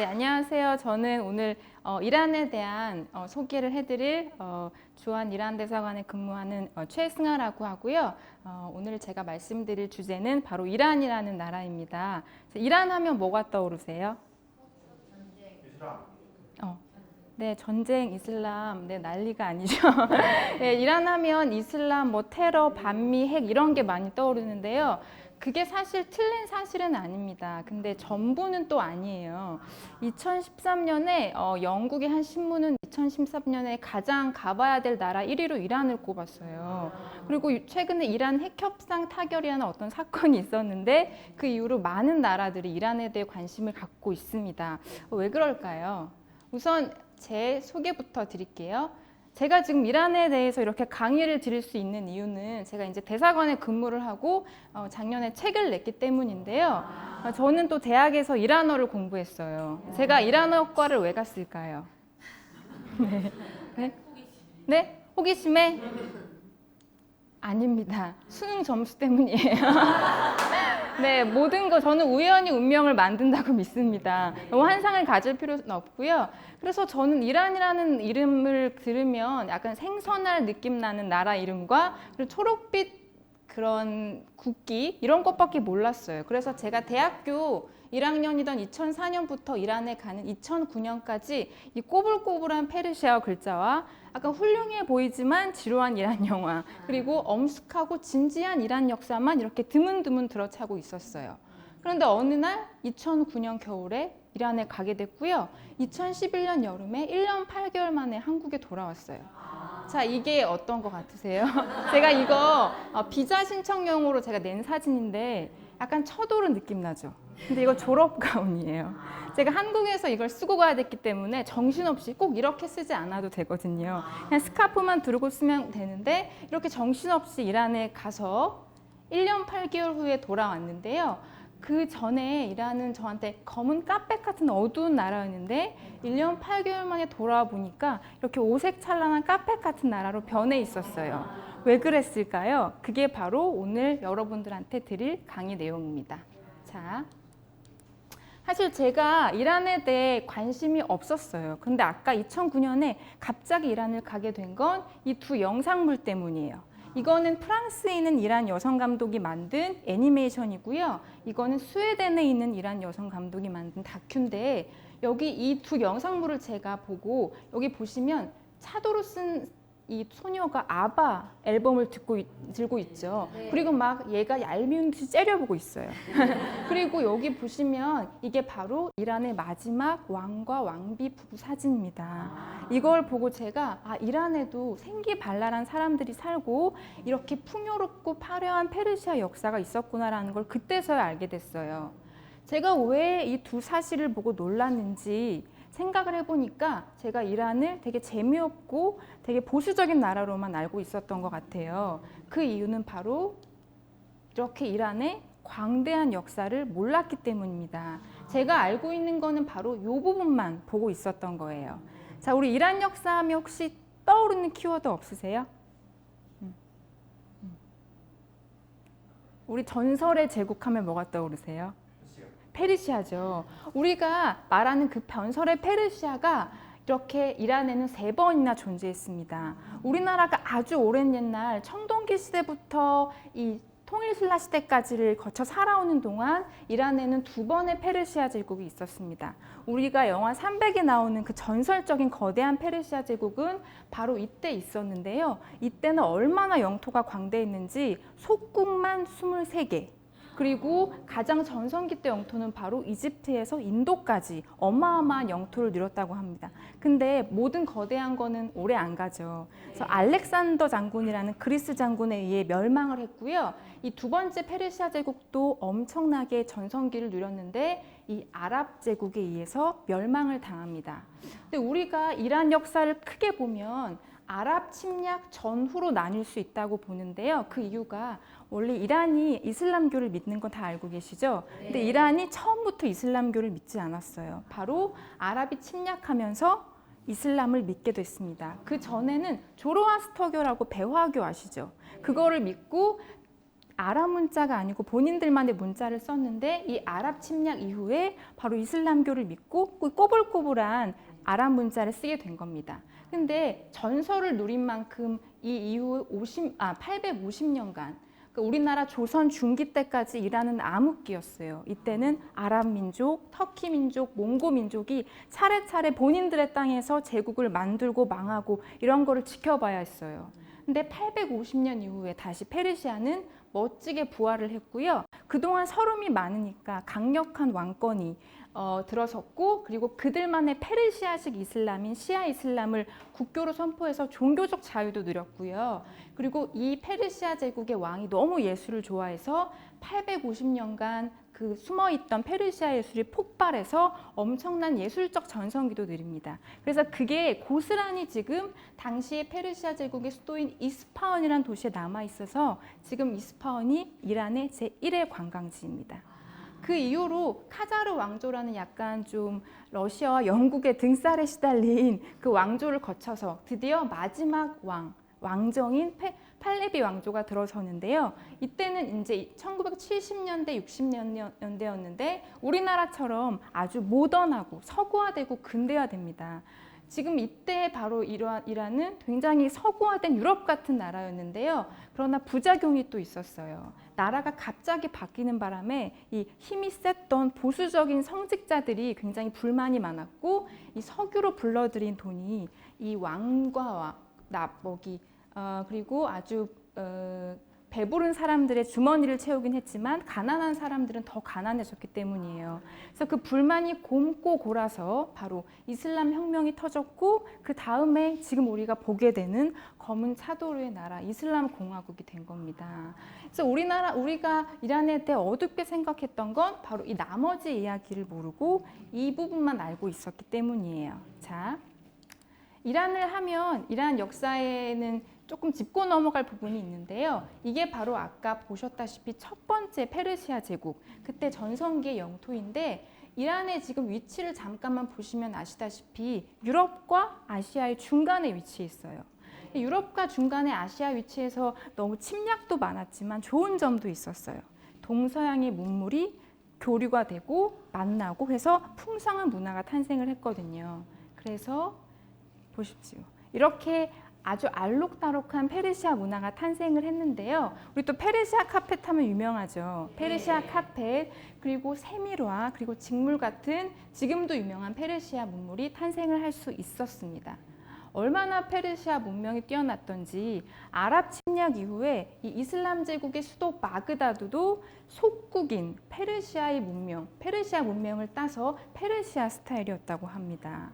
네, 안녕하세요. 저는 오늘 어, 이란에 대한 어, 소개를 해드릴 어, 주한 이란 대사관에 근무하는 어, 최승아라고 하고요. 어, 오늘 제가 말씀드릴 주제는 바로 이란이라는 나라입니다. 이란 하면 뭐가 떠오르세요? 어, 네, 전쟁, 이슬람, 네, 난리가 아니죠. 네, 이란 하면 이슬람, 뭐 테러, 반미, 핵 이런 게 많이 떠오르는데요. 그게 사실 틀린 사실은 아닙니다. 근데 전부는 또 아니에요. 2013년에 어, 영국의 한 신문은 2013년에 가장 가봐야 될 나라 1위로 이란을 꼽았어요. 그리고 최근에 이란 핵협상 타결이라는 어떤 사건이 있었는데 그 이후로 많은 나라들이 이란에 대해 관심을 갖고 있습니다. 어, 왜 그럴까요? 우선 제 소개부터 드릴게요. 제가 지금 이란에 대해서 이렇게 강의를 드릴 수 있는 이유는 제가 이제 대사관에 근무를 하고 어, 작년에 책을 냈기 때문인데요. 어, 저는 또 대학에서 이란어를 공부했어요. 제가 이란어과를 왜 갔을까요? 네. 네? 네? 호기심에? 아닙니다. 수능 점수 때문이에요. 네, 모든 거 저는 우연히 운명을 만든다고 믿습니다. 너무 환상을 가질 필요는 없고요. 그래서 저는 이란이라는 이름을 들으면 약간 생선할 느낌 나는 나라 이름과 그리고 초록빛 그런 국기 이런 것밖에 몰랐어요. 그래서 제가 대학교 1학년이던 2004년부터 이란에 가는 2009년까지 이 꼬불꼬불한 페르시아어 글자와 약간 훌륭해 보이지만 지루한 이란 영화 그리고 엄숙하고 진지한 이란 역사만 이렇게 드문드문 들어차고 있었어요. 그런데 어느 날 2009년 겨울에 이란에 가게 됐고요. 2011년 여름에 1년 8개월 만에 한국에 돌아왔어요. 자, 이게 어떤 것 같으세요? 제가 이거 어, 비자 신청용으로 제가 낸 사진인데 약간 쳐도른 느낌 나죠? 근데 이거 졸업 가운이에요. 제가 한국에서 이걸 쓰고 가야 됐기 때문에 정신없이 꼭 이렇게 쓰지 않아도 되거든요. 그냥 스카프만 두르고 쓰면 되는데 이렇게 정신없이 이란에 가서 1년 8개월 후에 돌아왔는데요. 그 전에 이란은 저한테 검은 카페 같은 어두운 나라였는데 1년 8개월 만에 돌아와 보니까 이렇게 오색 찬란한 카페 같은 나라로 변해 있었어요. 왜 그랬을까요? 그게 바로 오늘 여러분들한테 드릴 강의 내용입니다. 자, 사실 제가 이란에 대해 관심이 없었어요. 근데 아까 2009년에 갑자기 이란을 가게 된 건 이 두 영상물 때문이에요. 이거는 프랑스에 있는 이란 여성 감독이 만든 애니메이션이고요. 이거는 스웨덴에 있는 이란 여성 감독이 만든 다큐인데 여기 이 두 영상물을 제가 보고 여기 보시면 차도로 쓴 이 소녀가 아바 앨범을 듣고 있- 들고 있죠. 그리고 막 얘가 얄미운 듯이 째려보고 있어요. 그리고 여기 보시면 이게 바로 이란의 마지막 왕과 왕비 부부 사진입니다. 이걸 보고 제가 아 이란에도 생기발랄한 사람들이 살고 이렇게 풍요롭고 화려한 페르시아 역사가 있었구나라는 걸 그때서야 알게 됐어요. 제가 왜 이 두 사실을 보고 놀랐는지 생각을 해보니까 제가 이란을 되게 재미없고 되게 보수적인 나라로만 알고 있었던 것 같아요. 그 이유는 바로 이렇게 이란의 광대한 역사를 몰랐기 때문입니다. 제가 알고 있는 거는 바로 이 부분만 보고 있었던 거예요. 자, 우리 이란 역사 하면 혹시 떠오르는 키워드 없으세요? 음, 음. 우리 전설의 제국 하면 뭐가 떠오르세요? 페르시아죠. 우리가 말하는 그 변설의 페르시아가 이렇게 이란에는 세 번이나 존재했습니다. 우리나라가 아주 오랜 옛날 청동기 시대부터 이 통일신라 시대까지를 거쳐 살아오는 동안 이란에는 두 번의 페르시아 제국이 있었습니다. 우리가 영화 300에 나오는 그 전설적인 거대한 페르시아 제국은 바로 이때 있었는데요. 이때는 얼마나 영토가 광대했는지 속국만 23개, 그리고 가장 전성기 때 영토는 바로 이집트에서 인도까지 어마어마한 영토를 누렸다고 합니다. 근데 모든 거대한 거는 오래 안 가죠. 그래서 알렉산더 장군이라는 그리스 장군에 의해 멸망을 했고요. 이 두 번째 페르시아 제국도 엄청나게 전성기를 누렸는데 이 아랍 제국에 의해서 멸망을 당합니다. 근데 우리가 이란 역사를 크게 보면 아랍 침략 전후로 나뉠 수 있다고 보는데요. 그 이유가 원래 이란이 이슬람교를 믿는 건 다 알고 계시죠? 근데 이란이 처음부터 이슬람교를 믿지 않았어요. 바로 아랍이 침략하면서 이슬람을 믿게 됐습니다. 그 전에는 조로아스터교라고 배화교 아시죠? 그거를 믿고 아랍 문자가 아니고 본인들만의 문자를 썼는데 이 아랍 침략 이후에 바로 이슬람교를 믿고 그 꼬불꼬불한 아랍 문자를 쓰게 된 겁니다. 근데 전설을 누린 만큼 이 이후 50, 아, 850년간 그 우리나라 조선 중기 때까지 일하는 암흑기였어요. 이때는 아랍 민족, 터키 민족, 몽고 민족이 차례차례 본인들의 땅에서 제국을 만들고 망하고 이런 거를 지켜봐야 했어요. 근데 850년 이후에 다시 페르시아는 멋지게 부활을 했고요. 그동안 서름이 많으니까 강력한 왕권이 어, 들어섰고 그리고 그들만의 페르시아식 이슬람인 시아 이슬람을 국교로 선포해서 종교적 자유도 누렸고요. 그리고 이 페르시아 제국의 왕이 너무 예술을 좋아해서 850년간 그 숨어 있던 페르시아 예술이 폭발해서 엄청난 예술적 전성기도 누립니다. 그래서 그게 고스란히 지금 당시 페르시아 제국의 수도인 이스파한이라는 도시에 남아 있어서 지금 이스파한이 이란의 제1의 관광지입니다. 그 이후로 카자르 왕조라는 약간 좀 러시아와 영국의 등살에 시달린 그 왕조를 거쳐서 드디어 마지막 왕, 왕정인 페, 팔레비 왕조가 들어서는데요. 이때는 이제 1970년대, 60년대였는데 우리나라처럼 아주 모던하고 서구화되고 근대화됩니다. 지금 이때 바로 이러한 이란은 굉장히 서구화된 유럽 같은 나라였는데요. 그러나 부작용이 또 있었어요. 나라가 갑자기 바뀌는 바람에 이 힘이 셌던 보수적인 성직자들이 굉장히 불만이 많았고 이 석유로 불러들인 돈이 이 왕과와 납먹이 어, 그리고 아주 어, 배부른 사람들의 주머니를 채우긴 했지만 가난한 사람들은 더 가난해졌기 때문이에요. 그래서 그 불만이 곰고 골아서 바로 이슬람 혁명이 터졌고 그 다음에 지금 우리가 보게 되는 검은 차도르의 나라 이슬람 공화국이 된 겁니다. 그래서 우리나라 우리가 이란에 대해 어둡게 생각했던 건 바로 이 나머지 이야기를 모르고 이 부분만 알고 있었기 때문이에요. 자, 이란을 하면 이란 역사에는 조금 짚고 넘어갈 부분이 있는데요. 이게 바로 아까 보셨다시피 첫 번째 페르시아 제국, 그때 전성기의 영토인데 이란의 지금 위치를 잠깐만 보시면 아시다시피 유럽과 아시아의 중간에 위치해 있어요. 유럽과 중간에 아시아 위치에서 너무 침략도 많았지만 좋은 점도 있었어요. 동서양의 문물이 교류가 되고 만나고 해서 풍성한 문화가 탄생을 했거든요. 그래서 보십시오. 이렇게 아주 알록달록한 페르시아 문화가 탄생을 했는데요. 우리 또 페르시아 카펫 하면 유명하죠. 페르시아 카펫 그리고 세밀화 그리고 직물 같은 지금도 유명한 페르시아 문물이 탄생을 할 수 있었습니다. 얼마나 페르시아 문명이 뛰어났던지 아랍 침략 이후에 이 이슬람 제국의 수도 바그다드도 속국인 페르시아의 문명, 페르시아 문명을 따서 페르시아 스타일이었다고 합니다.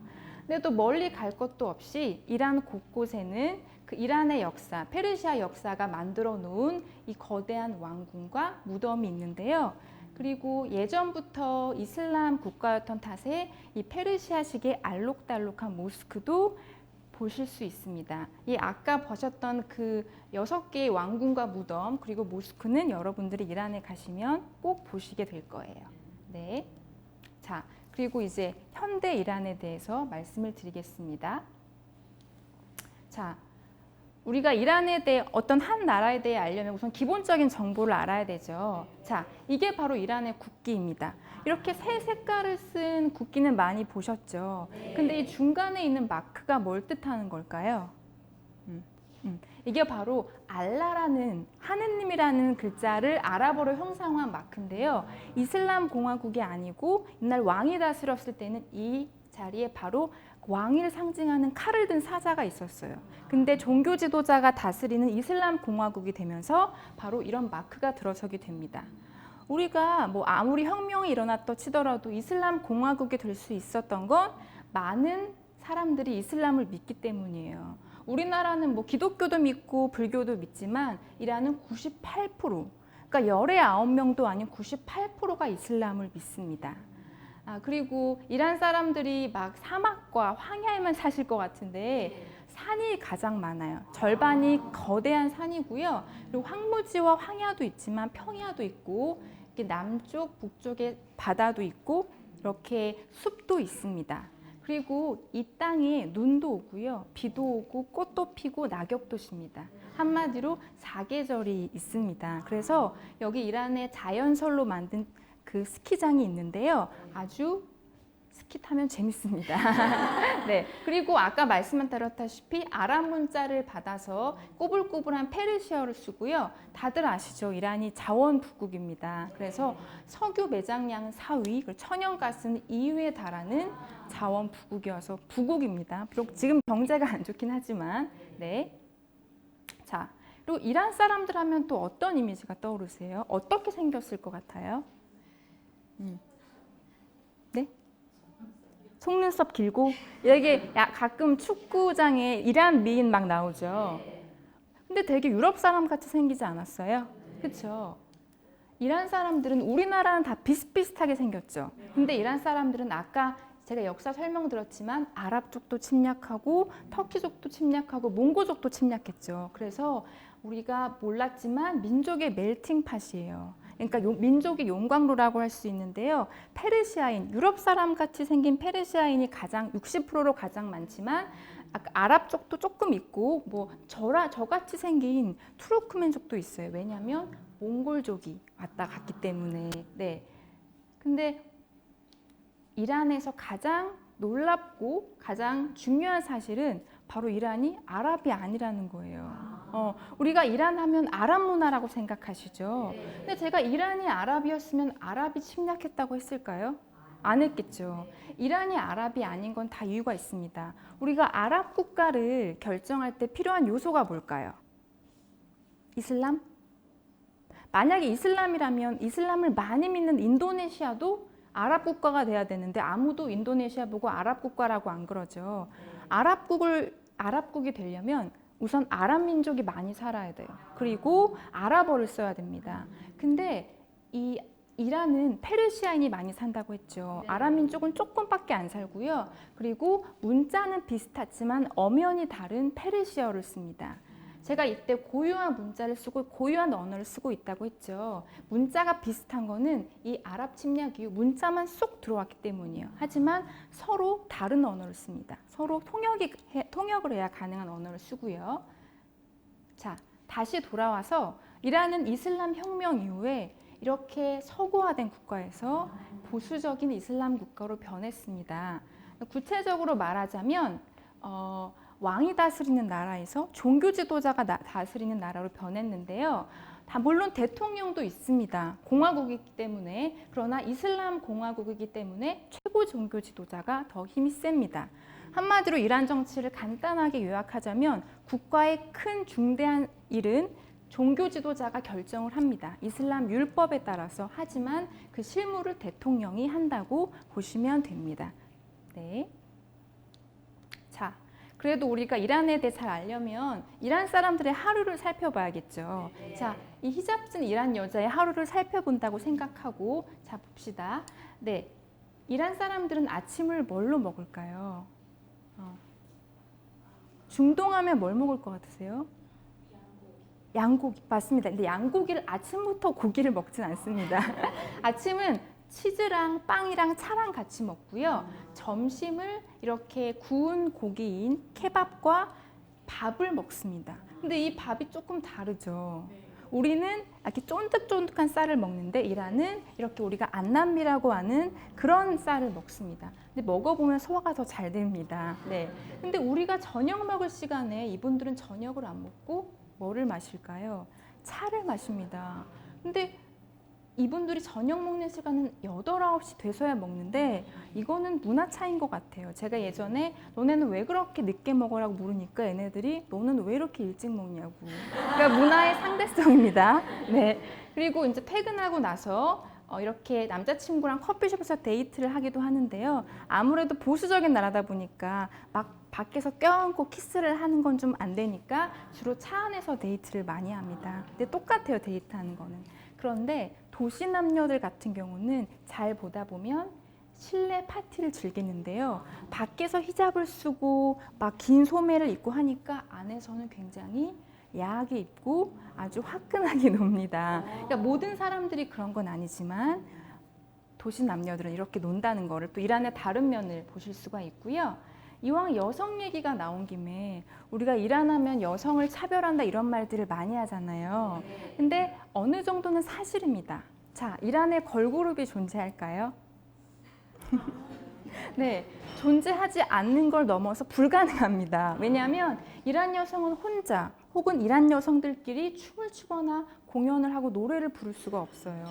근데 또 멀리 갈 것도 없이 이란 곳곳에는 그 이란의 역사, 페르시아 역사가 만들어 놓은 이 거대한 왕궁과 무덤이 있는데요. 그리고 예전부터 이슬람 국가였던 탓에 이 페르시아식의 알록달록한 모스크도 보실 수 있습니다. 이 아까 보셨던 그 여섯 개의 왕궁과 무덤 그리고 모스크는 여러분들이 이란에 가시면 꼭 보시게 될 거예요. 네. 자, 그리고 이제 현대 이란에 대해서 말씀을 드리겠습니다. 자, 우리가 이란에 대해 어떤 한 나라에 대해 알려면 우선 기본적인 정보를 알아야 되죠. 자, 이게 바로 이란의 국기입니다. 이렇게 새 색깔을 쓴 국기는 많이 보셨죠. 근데 이 중간에 있는 마크가 뭘 뜻하는 걸까요? 음, 음. 이게 바로 알라라는 하느님이라는 글자를 아랍어로 형상화한 마크인데요. 이슬람 공화국이 아니고 옛날 왕이 다스렸을 때는 이 자리에 바로 왕위를 상징하는 칼을 든 사자가 있었어요. 근데 종교 지도자가 다스리는 이슬람 공화국이 되면서 바로 이런 마크가 들어서게 됩니다. 우리가 뭐 아무리 혁명이 일어났다 치더라도 이슬람 공화국이 될 수 있었던 건 많은 사람들이 이슬람을 믿기 때문이에요. 우리나라는 뭐 기독교도 믿고 불교도 믿지만 이란은 98% 그러니까 열의 아홉 명도 아닌 98%가 이슬람을 믿습니다. 아, 그리고 이란 사람들이 막 사막과 황야에만 사실 것 같은데 산이 가장 많아요. 절반이 거대한 산이고요. 그리고 황무지와 황야도 있지만 평야도 있고 이렇게 남쪽, 북쪽에 바다도 있고 이렇게 숲도 있습니다. 그리고 이 땅에 눈도 오고요. 비도 오고 꽃도 피고 낙엽도 십니다. 한마디로 사계절이 있습니다. 그래서 여기 이란의 자연설로 만든 그 스키장이 있는데요. 아주 스키 타면 재밌습니다. 네. 그리고 아까 말씀드렸다시피 아랍 문자를 받아서 꼬불꼬불한 페르시아어를 쓰고요. 다들 아시죠? 이란이 자원부국입니다. 그래서 석유 매장량은 4위, 그리고 천연가스는 2위에 달하는 자원부국이어서 부국입니다. 비록 지금 경제가 안 좋긴 하지만, 네. 자, 그리고 이란 사람들 하면 또 어떤 이미지가 떠오르세요? 어떻게 생겼을 것 같아요? 음. 네? 속눈썹 길고 야- 가끔 축구장에 이란 미인 막 나오죠. 근데 되게 유럽 사람 같이 생기지 않았어요? 그렇죠? 이란 사람들은 우리나라는 다 비슷비슷하게 생겼죠. 근데 이란 사람들은 아까 제가 역사 설명드렸지만 아랍 쪽도 침략하고 터키족도 침략하고 몽고족도 침략했죠. 그래서 우리가 몰랐지만 민족의 멜팅팟이에요. 그러니까 요- 민족의 용광로라고 할 수 있는데요. 페르시아인, 유럽 사람 같이 생긴 페르시아인이 가장 60%로 가장 많지만 아랍 쪽도 조금 있고 뭐 저라 저같이 생긴 투르크멘족도 있어요. 왜냐하면 몽골족이 왔다 갔기 때문에. 네. 근데 이란에서 가장 놀랍고 가장 중요한 사실은 바로 이란이 아랍이 아니라는 거예요. 어, 우리가 이란 하면 아랍 문화라고 생각하시죠. 근데 제가 이란이 아랍이었으면 아랍이 침략했다고 했을까요? 안 했겠죠. 이란이 아랍이 아닌 건 다 이유가 있습니다. 우리가 아랍 국가를 결정할 때 필요한 요소가 뭘까요? 이슬람? 만약에 이슬람이라면 이슬람을 많이 믿는 인도네시아도 아랍 국가가 돼야 되는데 아무도 인도네시아 보고 아랍 국가라고 안 그러죠. 아랍국을 아랍국이 되려면 우선 아랍 민족이 많이 살아야 돼요. 그리고 아랍어를 써야 됩니다. 근데 이 이란은 페르시아인이 많이 산다고 했죠. 아랍 민족은 조금밖에 안 살고요. 그리고 문자는 비슷하지만 엄연히 다른 페르시아어를 씁니다. 제가 이때 고유한 문자를 쓰고 고유한 언어를 쓰고 있다고 했죠. 문자가 비슷한 거는 이 아랍 침략 이후 문자만 쏙 들어왔기 때문이에요. 하지만 서로 다른 언어를 씁니다. 서로 통역이 해- 통역을 해야 가능한 언어를 쓰고요. 자, 다시 돌아와서 이란은 이슬람 혁명 이후에 이렇게 서구화된 국가에서 보수적인 이슬람 국가로 변했습니다. 구체적으로 말하자면 어, 왕이 다스리는 나라에서 종교 지도자가 나- 다스리는 나라로 변했는데요. 다 물론 대통령도 있습니다. 공화국이기 때문에 그러나 이슬람 공화국이기 때문에 최고 종교 지도자가 더 힘이 셉니다. 한마디로 이란 정치를 간단하게 요약하자면 국가의 큰 중대한 일은 종교 지도자가 결정을 합니다. 이슬람 율법에 따라서 하지만 그 실무를 대통령이 한다고 보시면 됩니다. 네. 자, 그래도 우리가 이란에 대해 잘 알려면 이란 사람들의 하루를 살펴봐야겠죠. 자, 이 히잡 쓴 이란 여자의 하루를 살펴본다고 생각하고 자 봅시다. 네, 이란 사람들은 아침을 뭘로 먹을까요? 어. 중동하면 뭘 먹을 것 같으세요? 양고기 맞습니다. 근데 양고기를 아침부터 고기를 먹진 않습니다. 아침은 치즈랑 빵이랑 차랑 같이 먹고요. 점심을 이렇게 구운 고기인 케밥과 밥을 먹습니다. 근데 이 밥이 조금 다르죠. 우리는 이렇게 쫀득쫀득한 쌀을 먹는데 이란은 이렇게 우리가 안남미라고 하는 그런 쌀을 먹습니다. 근데 먹어보면 소화가 더 잘 됩니다. 네. 근데 우리가 저녁 먹을 시간에 이분들은 저녁을 안 먹고 뭐를 마실까요? 차를 마십니다. 근데 이분들이 저녁 먹는 시간은 8, 9시 돼서야 먹는데 이거는 문화 차이인 것 같아요. 제가 예전에 너네는 왜 그렇게 늦게 먹으라고 물으니까 얘네들이 너는 왜 이렇게 일찍 먹냐고. 그러니까 문화의 상대성입니다. 네. 그리고 이제 퇴근하고 나서 어, 이렇게 남자친구랑 커피숍에서 데이트를 하기도 하는데요. 아무래도 보수적인 나라다 보니까 막 밖에서 껴안고 키스를 하는 건 좀 안 되니까 주로 차 안에서 데이트를 많이 합니다. 근데 똑같아요, 데이트하는 거는. 그런데 도시 남녀들 같은 경우는 잘 보다 보면 실내 파티를 즐기는데요. 밖에서 히잡을 쓰고 막 긴 소매를 입고 하니까 안에서는 굉장히 야하게 입고 아주 화끈하게 놉니다. 그러니까 모든 사람들이 그런 건 아니지만 도시 남녀들은 이렇게 논다는 거를 또 이란의 다른 면을 보실 수가 있고요. 이왕 여성 얘기가 나온 김에 우리가 이란하면 여성을 차별한다 이런 말들을 많이 하잖아요. 근데 어느 정도는 사실입니다. 자, 이란에 걸그룹이 존재할까요? 네, 존재하지 않는 걸 넘어서 불가능합니다. 왜냐하면 이란 여성은 혼자 혹은 이란 여성들끼리 춤을 추거나 공연을 하고 노래를 부를 수가 없어요.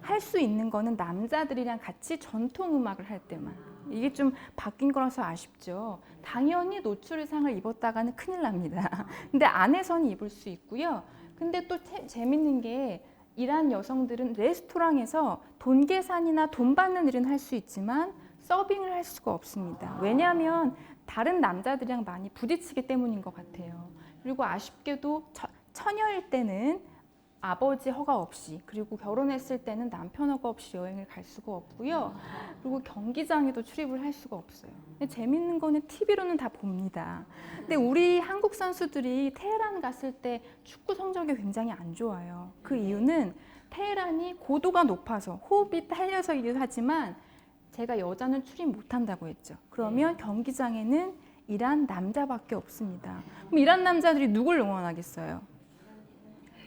할 수 있는 거는 남자들이랑 같이 전통 음악을 할 때만. 이게 좀 바뀐 거라서 아쉽죠. 당연히 노출 의상을 입었다가는 큰일 납니다. 근데 안에서는 입을 수 있고요. 근데 또 태- 재밌는 게 이란 여성들은 레스토랑에서 돈 계산이나 돈 받는 일은 할 수 있지만 서빙을 할 수가 없습니다. 왜냐하면 다른 남자들이랑 많이 부딪히기 때문인 것 같아요. 그리고 아쉽게도 처, 처녀일 때는 아버지 허가 없이 그리고 결혼했을 때는 남편 허가 없이 여행을 갈 수가 없고요. 그리고 경기장에도 출입을 할 수가 없어요. 근데 재밌는 거는 TV로는 다 봅니다. 근데 우리 한국 선수들이 테헤란 갔을 때 축구 성적이 굉장히 안 좋아요. 그 이유는 테헤란이 고도가 높아서 호흡이 딸려서이기도 하지만 제가 여자는 출입 못 한다고 했죠. 그러면 경기장에는 이란 남자밖에 없습니다. 그럼 이란 남자들이 누굴 응원하겠어요?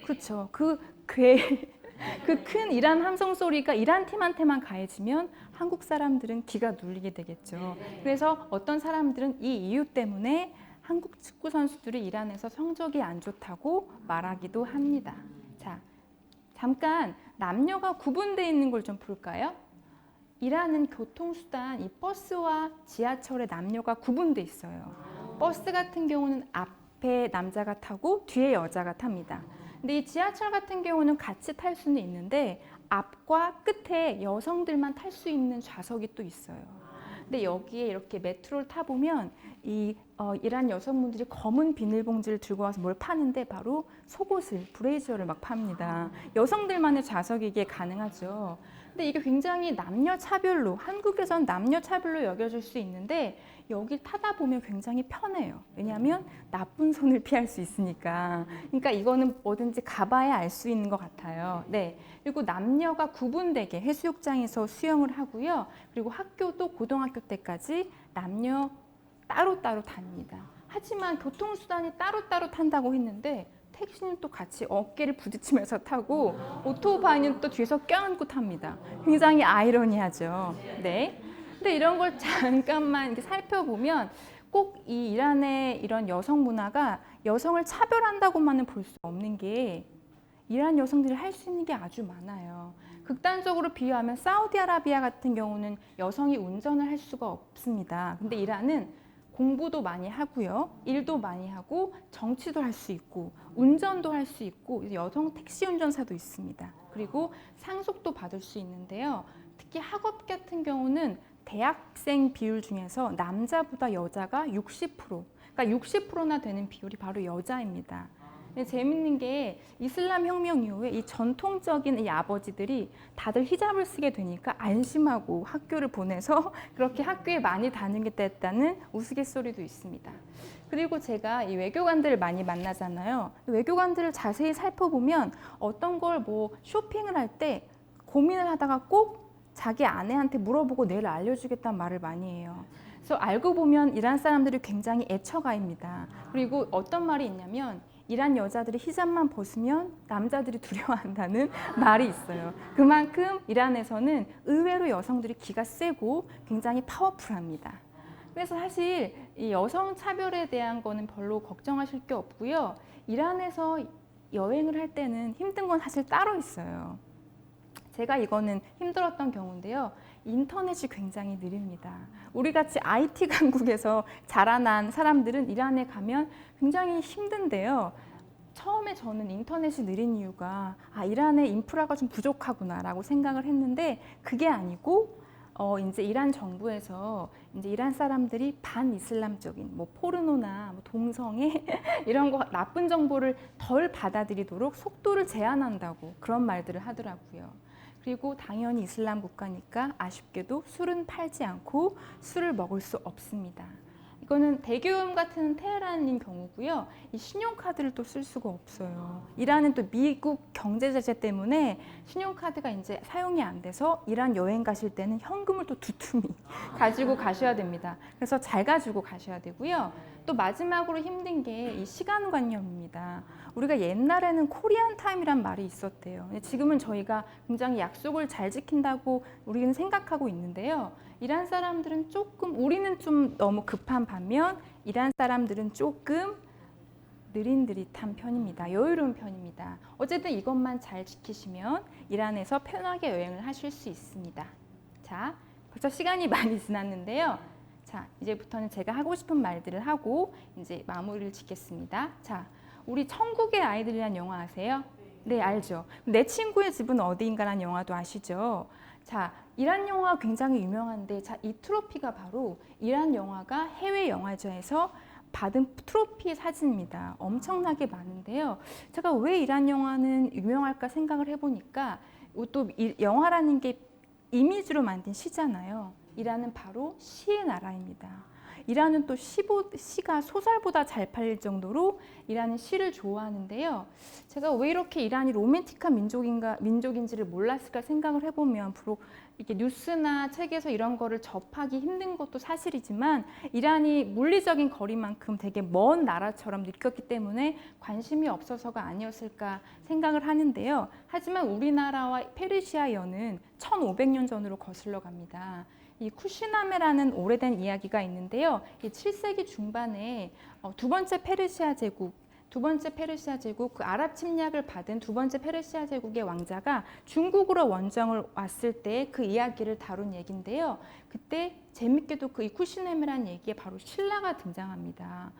그렇죠. 그 괴, 그큰 이란 함성 소리가 이란 팀한테만 가해지면 한국 사람들은 기가 눌리게 되겠죠. 그래서 어떤 사람들은 이 이유 때문에 한국 축구 선수들이 이란에서 성적이 안 좋다고 말하기도 합니다. 자, 잠깐 남녀가 구분되어 있는 걸 좀 볼까요? 이란은 교통수단, 이 버스와 지하철의 남녀가 구분돼 있어요. 버스 같은 경우는 앞에 남자가 타고 뒤에 여자가 탑니다. 근데 이 지하철 같은 경우는 같이 탈 수는 있는데 앞과 끝에 여성들만 탈 수 있는 좌석이 또 있어요. 근데 여기에 이렇게 메트로를 타보면 이 어, 이란 여성분들이 검은 비닐봉지를 들고 와서 뭘 파는데 바로 속옷을 브레이저를 막 팝니다. 여성들만의 좌석이 이게 가능하죠. 근데 이게 굉장히 남녀 차별로 한국에선 남녀 차별로 여겨질 수 있는데 여기 타다 보면 굉장히 편해요. 왜냐하면 나쁜 손을 피할 수 있으니까. 그러니까 이거는 뭐든지 가봐야 알 수 있는 것 같아요. 네. 그리고 남녀가 구분되게 해수욕장에서 수영을 하고요. 그리고 학교도 고등학교 때까지 남녀 따로따로 다닙니다. 하지만 교통수단이 따로따로 탄다고 했는데 택시는 또 같이 어깨를 부딪히면서 타고 오토바이는 또 뒤에서 껴안고 탑니다. 굉장히 아이러니하죠. 네. 근데 이런 걸 잠깐만 이렇게 살펴보면 꼭 이 이란의 이런 여성 문화가 여성을 차별한다고만은 볼 수 없는 게 이란 여성들이 할 수 있는 게 아주 많아요. 극단적으로 비유하면 사우디아라비아 같은 경우는 여성이 운전을 할 수가 없습니다. 근데 이란은 공부도 많이 하고요. 일도 많이 하고 정치도 할 수 있고 운전도 할 수 있고 여성 택시 운전사도 있습니다. 그리고 상속도 받을 수 있는데요. 특히 학업 같은 경우는 대학생 비율 중에서 남자보다 여자가 60%, 그러니까 60%나 되는 비율이 바로 여자입니다. 근데 재밌는 게 이슬람 혁명 이후에 이 전통적인 이 아버지들이 다들 히잡을 쓰게 되니까 안심하고 학교를 보내서 그렇게 학교에 많이 다니게 됐다는 우스갯소리도 있습니다. 그리고 제가 이 외교관들을 많이 만나잖아요. 외교관들을 자세히 살펴보면 어떤 걸 뭐 쇼핑을 할 때 고민을 하다가 꼭 자기 아내한테 물어보고 내일 알려주겠다는 말을 많이 해요. 그래서 알고 보면 이란 사람들이 굉장히 애처가입니다. 그리고 어떤 말이 있냐면 이란 여자들이 히잡만 벗으면 남자들이 두려워한다는 말이 있어요. 그만큼 이란에서는 의외로 여성들이 기가 세고 굉장히 파워풀합니다. 그래서 사실 이 여성 차별에 대한 거는 별로 걱정하실 게 없고요. 이란에서 여행을 할 때는 힘든 건 사실 따로 있어요. 제가 이거는 힘들었던 경우인데요. 인터넷이 굉장히 느립니다. 우리 같이 IT 강국에서 자라난 사람들은 이란에 가면 굉장히 힘든데요. 처음에 저는 인터넷이 느린 이유가 아 이란의 인프라가 좀 부족하구나라고 생각을 했는데 그게 아니고 어 이제 이란 정부에서 이제 이란 사람들이 반 이슬람적인 뭐 포르노나 뭐 동성애 이런 거 나쁜 정보를 덜 받아들이도록 속도를 제한한다고 그런 말들을 하더라고요. 그리고 당연히 이슬람 국가니까 아쉽게도 술은 팔지 않고 술을 먹을 수 없습니다. 이거는 대교음 같은 테헤란인 경우고요. 이 신용카드를 또 쓸 수가 없어요. 이란은 또 미국 경제 제재 때문에 신용카드가 이제 사용이 안 돼서 이란 여행 가실 때는 현금을 또 두툼히 가지고 가셔야 됩니다. 그래서 잘 가지고 가셔야 되고요. 또 마지막으로 힘든 게 이 시간관념입니다. 우리가 옛날에는 코리안 타임이란 말이 있었대요. 지금은 저희가 굉장히 약속을 잘 지킨다고 우리는 생각하고 있는데요. 이란 사람들은 조금 우리는 좀 너무 급한 반면 이란 사람들은 조금 느릿느릿한 편입니다. 여유로운 편입니다. 어쨌든 이것만 잘 지키시면 이란에서 편하게 여행을 하실 수 있습니다. 자, 벌써 시간이 많이 지났는데요. 자, 이제부터는 제가 하고 싶은 말들을 하고 이제 마무리를 짓겠습니다. 자, 우리 천국의 아이들이란 영화 아세요? 네, 알죠. 내 친구의 집은 어디인가라는 영화도 아시죠? 자, 이란 영화 굉장히 유명한데, 자, 이 트로피가 바로 이란 영화가 해외 영화제에서 받은 트로피 사진입니다. 엄청나게 많은데요. 제가 왜 이란 영화는 유명할까 생각을 해보니까 또이 영화라는 게 이미지로 만든 시잖아요. 이란은 바로 시의 나라입니다. 이란은 또 시보, 시가 소설보다 잘 팔릴 정도로 이란은 시를 좋아하는데요. 제가 왜 이렇게 이란이 로맨틱한 민족인가 민족인지를 몰랐을까 생각을 해보면 비록 이렇게 뉴스나 책에서 이런 거를 접하기 힘든 것도 사실이지만 이란이 물리적인 거리만큼 되게 먼 나라처럼 느꼈기 때문에 관심이 없어서가 아니었을까 생각을 하는데요. 하지만 우리나라와 페르시아 연은 1500년 전으로 거슬러 갑니다. 이 쿠시나메라는 오래된 이야기가 있는데요. 이 7세기 중반에 어, 두 번째 페르시아 제국 두 번째 페르시아 제국 그 아랍 침략을 받은 두 번째 페르시아 제국의 왕자가 중국으로 원정을 왔을 때 그 이야기를 다룬 얘기인데요. 그때 재밌게도 그 이 쿠시네메라는 얘기에 바로 신라가 등장합니다.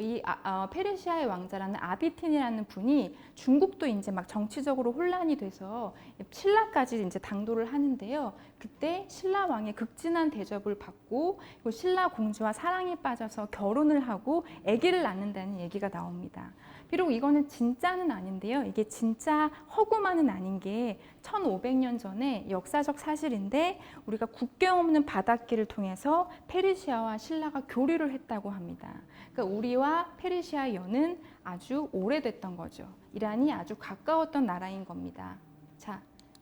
이 아, 어, 페르시아의 왕자라는 아비틴이라는 분이 중국도 이제 막 정치적으로 혼란이 돼서 신라까지 이제 당도를 하는데요. 그때 신라 왕의 극진한 대접을 받고 그리고 신라 공주와 사랑에 빠져서 결혼을 하고 아기를 낳는다는 얘기가 나옵니다. 비록 이거는 진짜는 아닌데요. 이게 진짜 허구만은 아닌 게 1500년 전에 역사적 사실인데 우리가 국경 없는 바닷길을 통해서 페르시아와 신라가 교류를 했다고 합니다. 그러니까 우리와 페르시아 연은 아주 오래됐던 거죠. 이란이 아주 가까웠던 나라인 겁니다. 자,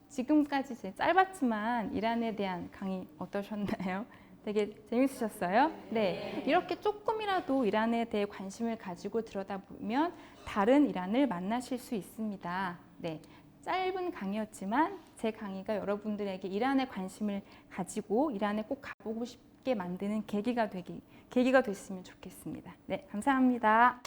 지금까지 제 짧았지만 이란에 대한 강의 어떠셨나요? 되게 재밌으셨어요? 네. 이렇게 조금이라도 이란에 대해 관심을 가지고 들여다보면 다른 이란을 만나실 수 있습니다. 네. 짧은 강의였지만 제 강의가 여러분들에게 이란에 관심을 가지고 이란에 꼭 가보고 싶게 만드는 계기가 되기 계기가 됐으면 좋겠습니다. 네, 감사합니다.